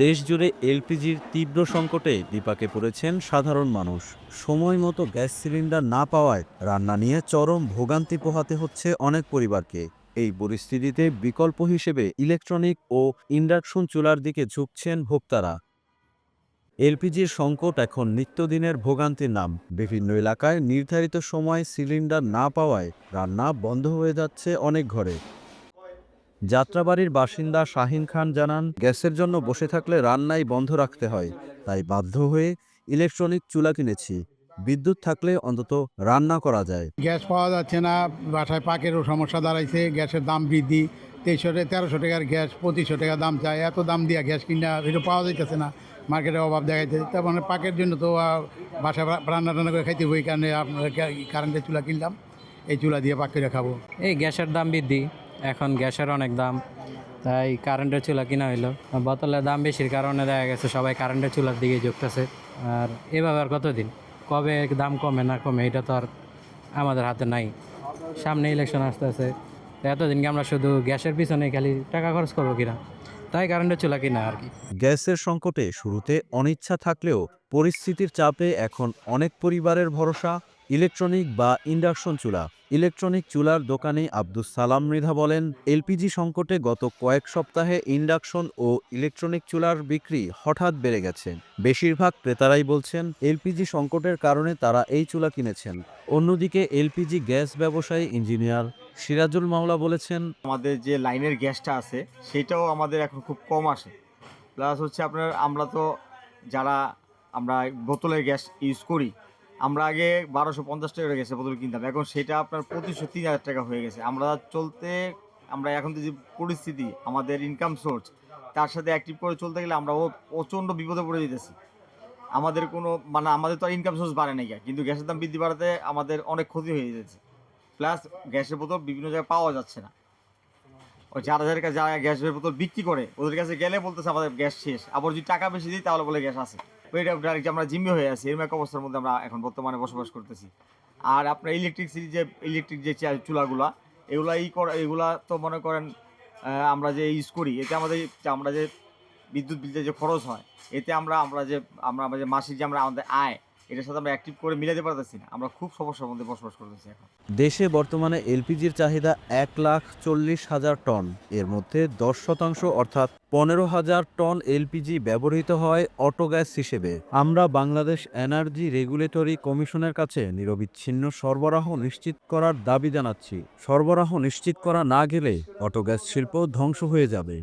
দেশজুড়ে এলপিজির তীব্র সংকটে বিপাকে পড়েছেন সাধারণ মানুষ। সময় মতো গ্যাস সিলিন্ডার না পাওয়ায় রান্না নিয়ে চরম ভোগান্তি পোহাতে হচ্ছে অনেক পরিবারকে। এই পরিস্থিতিতে বিকল্প হিসেবে ইলেকট্রনিক ও ইন্ডাকশন চুলার দিকে ঝুঁকছেন ভোক্তারা। এলপিজির সংকট এখন নিত্যদিনের ভোগান্তির নাম। বিভিন্ন এলাকায় নির্ধারিত সময় সিলিন্ডার না পাওয়ায় রান্না বন্ধ হয়ে যাচ্ছে অনেক ঘরে। যাত্রাবাড়ির বাসিন্দা শাহিন খান জানান গ্যাসের জন্য বসে থাকলে রান্নাই বন্ধ রাখতে হয় তাই বাধ্য হয়ে ইলেকট্রনিক চুলা কিনেছি। বিদ্যুৎ থাকলে অন্তত রান্না করা যায়। গ্যাস পাওয়া যাচ্ছে না বাসায় পাকেরও সমস্যা দাঁড়াইছে গ্যাসের দাম বৃদ্ধি তেইশশো টাকা তেরোশো টাকার গ্যাস পঁচিশশো টাকা দাম চায় এত দাম দিয়া গ্যাস কিনা এটা পাওয়া যাইতেছে না। মার্কেটের অভাব দেখাইছে তার মানে পাকের জন্য তো বাসায় রান্না টান্না করে খাইতে এই কারণে আপনার কারেন্টের চুলা কিনলাম এই চুলা দিয়ে পাক করে খাব। এই গ্যাসের দাম বৃদ্ধি। এখন গ্যাসের অনেক দাম, তাই কারেন্টের চুলা কিনা হইল। বোতলের দাম বেশির কারণে দেখা গেছে সবাই কারেন্টের চুলার দিকে ঝুঁকতেছে। আর এভাবে আর কতদিন? কবে দাম কমে না কমে, এটা তো আর আমাদের হাতে নাই। সামনে ইলেকশন আসতেছে এতদিনকে আমরা শুধু গ্যাসের পিছনে খালি টাকা খরচ করব কিনা? তাই কারেন্টের চুলা কিনা আর কি। গ্যাসের সংকটে শুরুতে অনিচ্ছা থাকলেও পরিস্থিতির চাপে এখন অনেক পরিবারের ভরসা ইলেকট্রনিক বা ইন্ডাকশন চুলা। ইলেকট্রনিক চুলার দোকানে আব্দুস সালাম মৃধা বলেন, এলপিজি সংকটে গত কয়েক সপ্তাহে ইন্ডাকশন ও ইলেকট্রনিক চুলার বিক্রি হঠাৎ বেড়ে গেছে। বেশিরভাগ ক্রেতারাই বলছেন, এলপিজি সংকটের কারণে তারা এই চুলা কিনেছেন। অন্যদিকে এলপিজি গ্যাস ব্যবসায়ী ইঞ্জিনিয়ার সিরাজুল মাওলা বলেছেন, আমাদের যে লাইনের গ্যাসটা আছে, সেটাও আমাদের এখন খুব কম আসে। প্লাস হচ্ছে আপনার, আমরা তো যারা আমরা বোতলের গ্যাস ইউজ করি আমরা আগে বারোশো পঞ্চাশ টাকা গেছে বোতল কিনতাম, এখন সেটা আপনার পঁচিশশো, তিন হাজার টাকা হয়ে গেছে। আমরা চলতে, আমরা এখন যে পরিস্থিতি, আমাদের ইনকাম সোর্স তার সাথে অ্যাক্টিভ করে চলতে গেলে আমরা ও প্রচণ্ড বিপদে পড়ে যেতেছি। আমাদের কোনো মানে আমাদের তো ইনকাম সোর্স বাড়ে নাই কিন্তু গ্যাসের দাম বৃদ্ধি বাড়াতে আমাদের অনেক ক্ষতি হয়ে যাচ্ছে প্লাস গ্যাসের বোতল বিভিন্ন জায়গায় পাওয়া যাচ্ছে না। ওই যারা হাজার কাছে, যারা গ্যাসের বোতল বিক্রি করে, ওদের কাছে গেলে বলতেছে আমাদের গ্যাস শেষ, আবার যদি টাকা বেশি দিই তাহলে বলে গ্যাস আছে। ডাইরেক্ট আমরা জিম্মি হয়ে আছি, এরকম এক অবস্থার মধ্যে আমরা এখন বর্তমানে বসবাস করতেছি। আর আপনার ইলেকট্রিসিটি যে ইলেকট্রিক যে চুলাগুলা, এগুলা ই করা এগুলা তো মনে করেন আমরা যে ইউজ করি, এতে আমাদের যে আমরা যে বিদ্যুৎ বিলতে যে খরচ হয়, এতে আমরা আমরা যে, আমরা আমাদের মাসিক যে আমরা আমাদের আয় এটার সাথে আমরা অ্যাক্টিভ করে মিলাতে পারতেছি না। আমরা খুব সমস্যার মধ্যে বসবাস করতেছি এখন। দেশে বর্তমানে এলপিজির চাহিদা এক লাখ চল্লিশ হাজার টন। এর মধ্যে দশ শতাংশ অর্থাৎ পনেরো হাজার টন এলপিজি ব্যবহৃত হয় অটো গ্যাস হিসেবে। আমরা বাংলাদেশ এনার্জি রেগুলেটরি কমিশনের কাছে নিরবিচ্ছিন্ন সরবরাহ নিশ্চিত করার দাবি জানাচ্ছি। সরবরাহ নিশ্চিত করা না গেলে অটো গ্যাস শিল্প ধ্বংস হয়ে যাবে।